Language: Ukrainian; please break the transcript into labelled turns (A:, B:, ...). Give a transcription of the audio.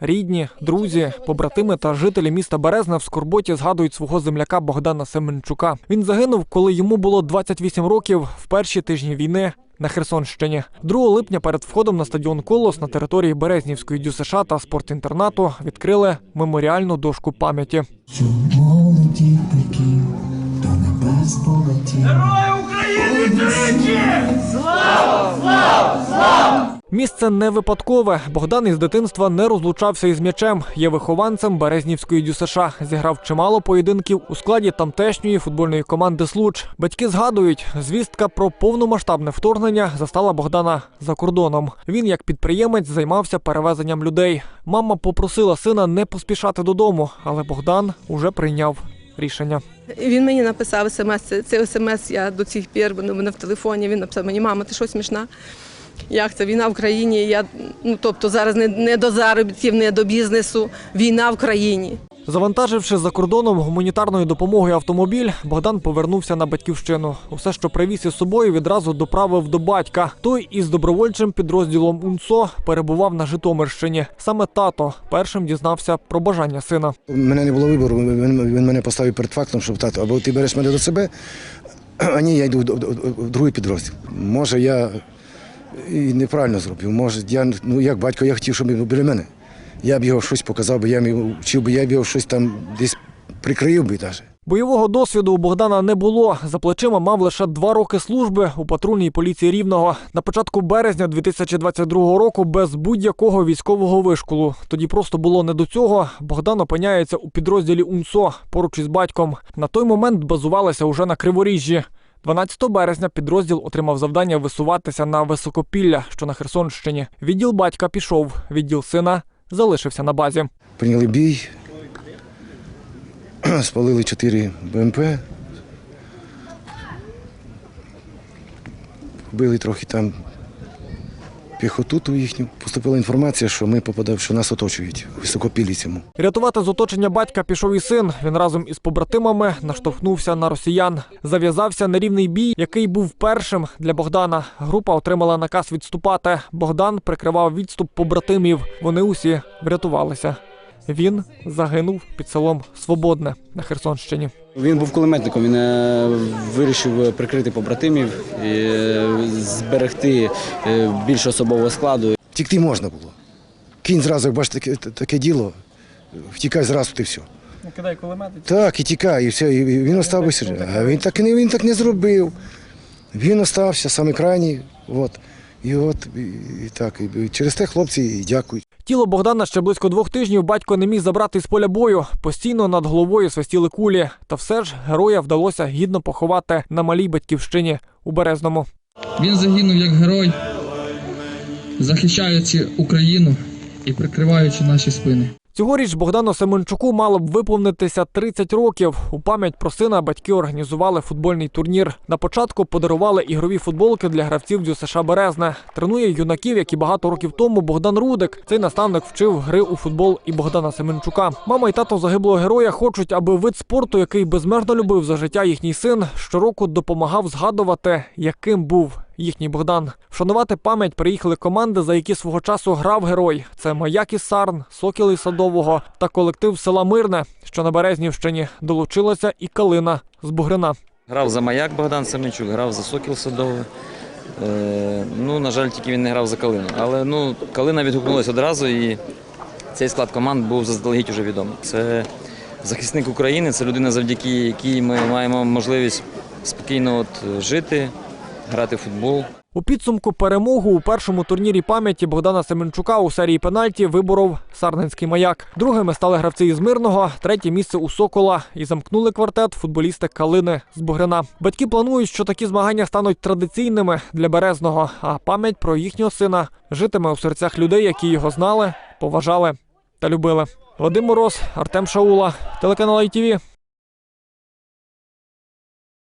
A: Рідні, друзі, побратими та жителі міста Березна в скорботі згадують свого земляка Богдана Семенчука. Він загинув, коли йому було 28 років в перші тижні війни. На Херсонщині 2 липня перед входом на стадіон Колос на території Березнівської ДЮСШ та спортінтернату відкрили меморіальну дошку пам'яті.
B: Молоді до небес полетів.
A: Місце не випадкове. Богдан із дитинства не розлучався із м'ячем. Є вихованцем Березнівської ДЮСШ. Зіграв чимало поєдинків у складі тамтешньої футбольної команди Случ. Батьки згадують, звістка про повномасштабне вторгнення застала Богдана за кордоном. Він, як підприємець, займався перевезенням людей. Мама попросила сина не поспішати додому, але Богдан уже прийняв рішення.
C: Він мені написав смс. Це, це смс я до цих пір, воно в мене в телефоні. Він написав мені, мама, ти що смішна? Як це війна в країні? Я ну тобто зараз не, не до заробітків, не до бізнесу. Війна в країні.
A: Завантаживши за кордоном гуманітарною допомогою автомобіль, Богдан повернувся на батьківщину. Усе, що привіз із собою, відразу доправив до батька. Той із добровольчим підрозділом УНСО перебував на Житомирщині. Саме тато першим дізнався про бажання сина.
D: У мене не було вибору. Він, він мене поставив перед фактом, що тато, або ти береш мене до себе, а ні, я йду в другий підрозділ. Може, я і неправильно зробив. Може, я ну як батько, я хотів, щоб він був біля мене. Я б його щось показав, би, я б його вчив би, я б його щось там десь прикрив би навіть.
A: Бойового досвіду у Богдана не було. За плечима мав лише два роки служби у патрульній поліції Рівного. На початку березня 2022 року без будь-якого військового вишколу. Тоді просто було не до цього. Богдан опиняється у підрозділі УНСО поруч із батьком. На той момент базувалися уже на Криворіжжі. 12 березня підрозділ отримав завдання висуватися на високопілля, що на Херсонщині. Відділ батька пішов, відділ сина залишився на базі.
D: Прийняли бій, спалили 4 БМП. Били трохи там піхоту ту їхню. Поступила інформація, що ми попадали, що нас оточують високопіліцями.
A: Рятувати з оточення батька пішов і син. Він разом із побратимами наштовхнувся на росіян. Зав'язався нерівний бій, який був першим для Богдана. Група отримала наказ відступати. Богдан прикривав відступ побратимів. Вони усі врятувалися. Він загинув під селом Свободне на Херсонщині.
E: Він був кулеметником, він е, вирішив прикрити побратимів, і, е, зберегти е, більше особового складу.
D: Втікти можна було. Кінь зразу, як бачиш, таке, таке діло, втікай зразу, ти все.
F: Ну, кидай кулемет.
D: Так, і тікай, і все. І він остався. А він так, не, він так не зробив. Він остався саме крайній. От. І от і, і так. І через те хлопці і дякують.
A: Тіло Богдана ще близько двох тижнів батько не міг забрати з поля бою. Постійно над головою свистіли кулі. Та все ж героя вдалося гідно поховати на малій батьківщині у Березному.
F: Він загинув як герой, захищаючи Україну і прикриваючи наші спини.
A: Цьогоріч Богдану Семенчуку мало б виповнитися 30 років. У пам'ять про сина батьки організували футбольний турнір. На початку подарували ігрові футболки для гравців ДЮСШ Березне. Тренує юнаків, як і багато років тому Богдан Рудик. Цей наставник вчив гри у футбол і Богдана Семенчука. Мама і тато загиблого героя хочуть, аби вид спорту, який безмежно любив за життя їхній син, щороку допомагав згадувати, яким був їхній Богдан. Вшанувати пам'ять приїхали команди, за які свого часу грав герой. Це Маяк із Сарн, Сокіл із Садового та колектив села Мирне, що на Березнівщині долучилася і Калина з Бугрина.
G: Грав за маяк Богдан Семенчук, грав за Сокіл Садовий. Е, ну, на жаль, тільки він не грав за Калину. Але ну, Калина відгукнулася одразу і цей склад команд був заздалегідь уже відомий. Це захисник України, це людина, завдяки якій ми маємо можливість спокійно от, жити, грати в футбол.
A: У підсумку перемогу у першому турнірі пам'яті Богдана Семенчука у серії пенальті виборов Сарненський маяк. Другими стали гравці із Мирного, третє місце у Сокола і замкнули квартет футболісти Калини з Бугрина. Батьки планують, що такі змагання стануть традиційними для Березного, а пам'ять про їхнього сина житиме у серцях людей, які його знали, поважали та любили. Вадим Мороз, Артем Шаула, телеканал ITV.